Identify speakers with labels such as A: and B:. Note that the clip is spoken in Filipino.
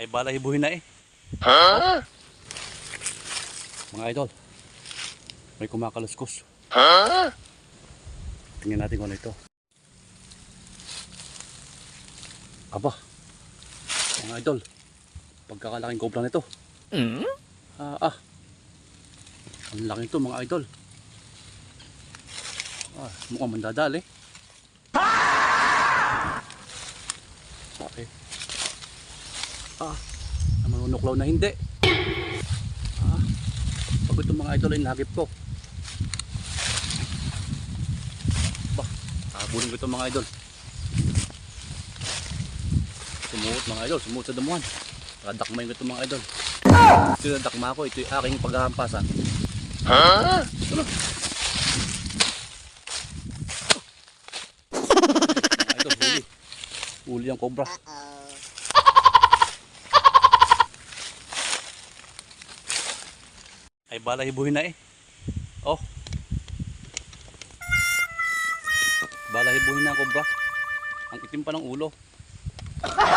A: Ay balahibuhin na eh.
B: Huh?
A: Mga idol. May kumakaluskos.
B: Huh?
A: Tingnan natin kung ano ito. Aba. Mga idol. Pagkakalaking cobra nito.
B: Hmm?
A: Ah, ah. Ang laki ito mga idol. Ah, mukhang mandadali. Okay. Ah, na manunuklaw na hindi. Ah, pag ito mga idol ay nagip ko. Bah, habulin ko ito mga idol. Sumuot mga idol, sumuot sa damuhan. Kadakmayin ko ito mga idol. Ito yung dakma ko, ito yung aking paghahampasan.
B: Huh?
A: Mga idol, huli. Huli ang cobra. Ay balahibuhin na eh. Oh. Balahibuhin na ang cobra. Ang itim pa ng ulo.